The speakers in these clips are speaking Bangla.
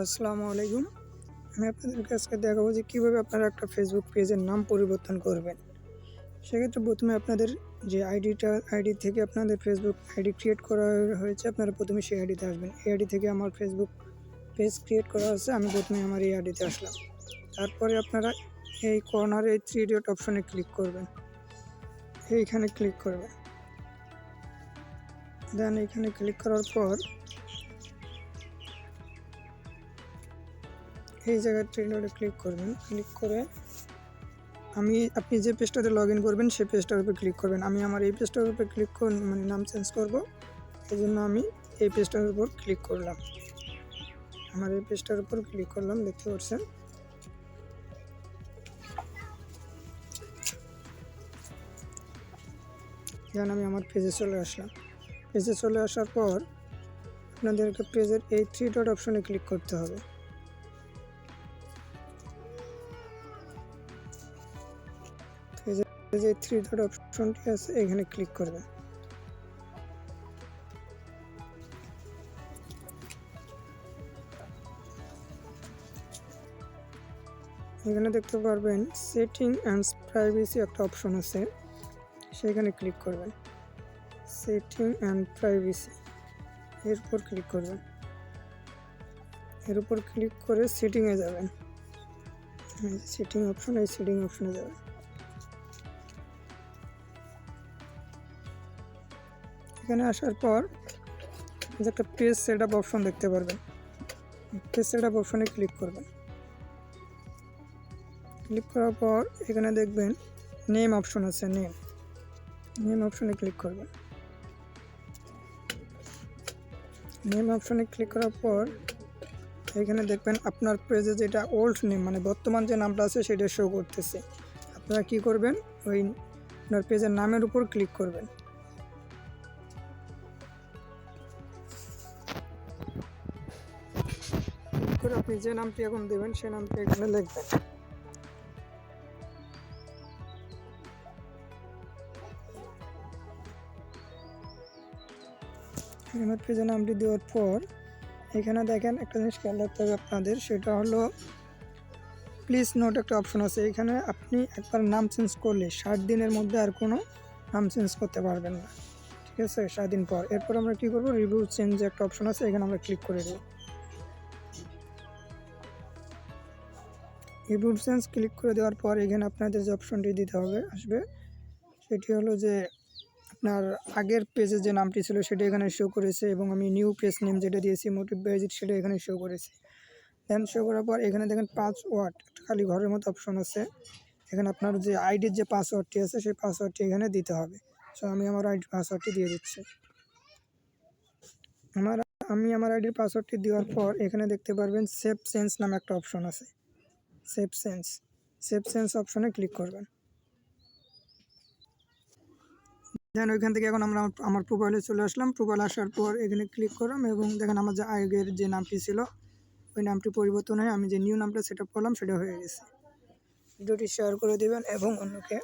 আসসালামু আলাইকুম। আমি আপনাদেরকে আজকে দেখাবো যে কীভাবে আপনারা একটা ফেসবুক পেজের নাম পরিবর্তন করবেন। সেক্ষেত্রে প্রথমে আপনাদের যে আইডিটা আইডি থেকে আপনাদের ফেসবুক আইডি ক্রিয়েট করা হয়েছে, আপনারা প্রথমে সেই আইডিতে আসবেন। এই আইডি থেকে আমার ফেসবুক পেজ ক্রিয়েট করা হয়েছে, আমি প্রথমে আমার এই আইডিতে আসলাম। তারপরে আপনারা এই কর্নারে এই থ্রি ডট অপশনে ক্লিক করবেন। এইখানে ক্লিক করবেন। দেন এখানে ক্লিক করার পর এই জায়গায় ট্রেন্ডে ক্লিক করবেন। ক্লিক করে আমি, আপনি যে পেজটাতে লগ ইন করবেন, সেই পেজটার উপর ক্লিক করবেন। আমি আমার এই পেজটার উপর ক্লিক কর মানে নাম চেঞ্জ করব। এই জন্য আমি এই পেজটার উপর ক্লিক করলাম। আমার এই পেজটার উপর ক্লিক করলাম, দেখতে পাচ্ছেন? যেন আমি আমার পেজে চলে আসলাম। পেজে চলে আসার পর আপনাদেরকে পেজের এই থ্রি ডট অপশনে ক্লিক করতে হবে। যে থ্রি ডট অপশনটি আছে, এখানে ক্লিক করবেন এখানে দেখতে পারবেন সেটিং অ্যান্ড প্রাইভেসি একটা অপশন আছে। সেখানে ক্লিক করবেন। সেটিং অ্যান্ড প্রাইভেসি এর উপর ক্লিক করবেন। এর উপর ক্লিক করে সেটিংয়ে যাবেন। সেটিং অপশন এই সেটিং অপশনে যাবেন। এখানে আসার পর যে একটা পেজ সেট আপ অপশন দেখতে পারবেন। পেজ সেট আপ অপশনে ক্লিক করবেন। ক্লিক করার পর এখানে দেখবেন নেম অপশন আছে নেম নেম অপশনে ক্লিক করবেন। নেম অপশনে ক্লিক করার পর এখানে দেখবেন আপনার পেজে যেটা ওল্ড নেম মানে বর্তমান যে নামটা আছে সেটা শো করতেছে। আপনারা কি করবেন? ওই আপনার পেজের নামের উপর ক্লিক করবেন। করে আপনি যে নামটি এখন দেবেন সেই নামটি এখানে লিখবেন। এখানে পেজে নামটি দেওয়ার পর, এখানে দেখেন একটা জিনিস খেয়াল রাখতে হবে আপনাদের, সেটা হলো প্লিজ নোট একটা অপশন আছে। এখানে আপনি একবার নাম চেঞ্জ করলে ষাট দিনের মধ্যে আর কোনো নাম চেঞ্জ করতে পারবেন না। ঠিক আছে সাত দিন পর। এরপর আমরা কী করব? রিভিউ চেঞ্জ একটা অপশন আছে, এখানে আমরা ক্লিক করে দেবো। রিভিউ চেঞ্জ ক্লিক করে দেওয়ার পর এখানে আপনাদের যে অপশনটি দিতে হবে, আসবে। সেটি হলো যে আপনার আগের পেজে যে নামটি ছিল সেটা এখানে শো করেছে এবং আমি নিউ পেজ নেম যেটা দিয়েছি মোটিভ বেজিট সেটা এখানে শো করেছে। দেন শো করার পর এখানে দেখেন পাঁচ ওয়ার্ড খালি ঘরের মতো অপশন আছে। এখানে আপনার যে আইডির যে পাসওয়ার্ডটি আছে, সেই পাসওয়ার্ডটি এখানে দিতে হবে। সো আমি আমার আইডির পাসওয়ার্ডটি দিয়ে দিচ্ছি। আমার, আমি আমার আইডির পাসওয়ার্ডটি দেওয়ার পর এখানে দেখতে পারবেন সেভ সেন্স নামে একটা অপশন আছে। সেভ সেন্স সেভ সেন্স অপশনে ক্লিক করবেন। দেন ওইখান থেকে এখন আমরা আমার প্রোফাইলে চলে আসলাম। প্রোফাইল আসার পর এখানে ক্লিক করলাম এবং দেখেন আমার যে আগের যে নামটি ছিল, ওই নামটি পরিবর্তন হয়ে আমি যে নিউ নামটা সেট করলাম সেটা হয়ে গেছে। ভিডিওটি শেয়ার করে দেবেন এবং অন্যকে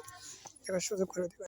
দেখার সুযোগ করে দেবেন।